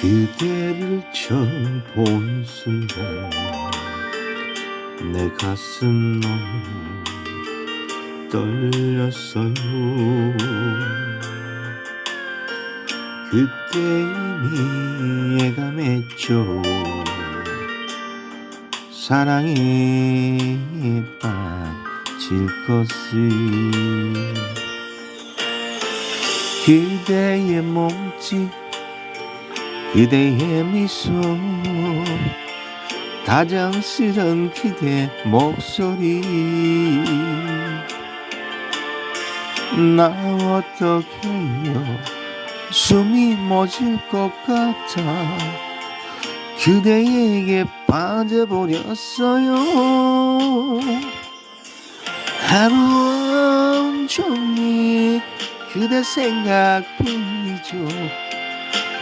그대를 처음 본 순간 내 가슴 너무 떨렸어요. 그때 이미 예감했죠 사랑에 빠질 것을 그대의 몸짓 그대의 미소. 다정스런 그대 목소리. 나 어떡해요? 숨이 멎을 것 같아. 그대에게 빠져버렸어요. 하루 온종일 그대 생각뿐이죠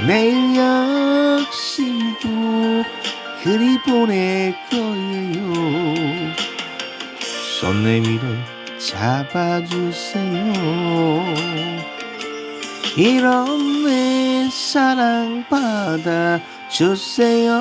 내일 역시도 그리 보낼 거예요. 손 내밀어 잡아주세요. 이런 내 사랑 받아주세요